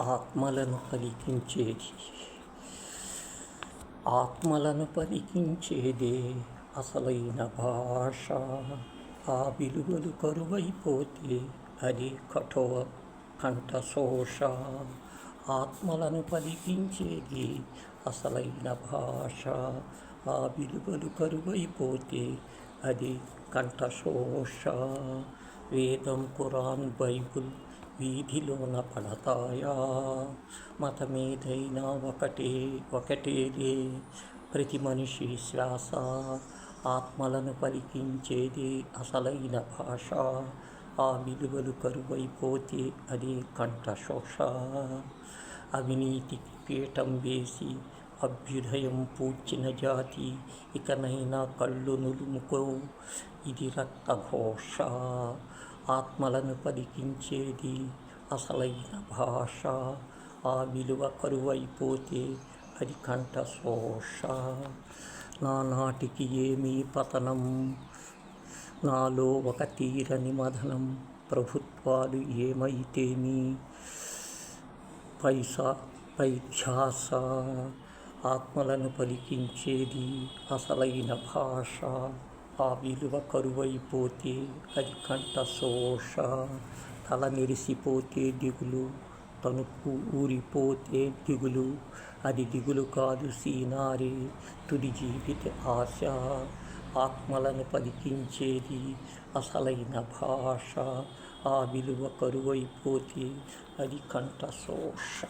ఆత్మలను పలికించేది ఆత్మలను పలికించేదే అసలైన భాష. ఆ విలువలు కరువైపోతే అది కఠోర కంఠశోష. ఆత్మలను పలికించేది అసలైన భాష. ఆ విలువలు కరువైపోతే అది కంఠశోష. వేదం ఖురాన్ బైబుల్ వీధిలోన పడతాయా మతమేదైనా ఒకటే ఒకటేదే ప్రతి మనిషి శ్వాస ఆత్మలను పలికించేది అసలైన భాష. ఆ విలువలు కరువైపోతే అది కంఠశోష. అవినీతికి పీఠం వేసి అభ్యుదయం పూడ్చిన జాతి ఇకనైనా కళ్ళు నులుముకో. ఇది రక్తఘోష. ఆత్మలను పలికించేది అసలైన భాష. ఆ విలువ కరువైపోతే అది కంఠశోష. నానాటికి ఏమీ పతనం? నాలో ఒక తీరని మదనం. ప్రభుత్వాలు ఏమైతేమి? పైసా పైఛాస. ఆత్మలను పలికించేది అసలైన భాష. ఆ విలువ కరువైపోతే అది కంఠశోష తల మెరిసిపోతే దిగులు తణుకు ఊరిపోతే దిగులు. అది దిగులు కాదు సీనారి తుది జీవిత ఆశ. ఆత్మలను పలికించేది అసలైన భాష. ఆ విలువ కరువైపోతే అది కంఠశోష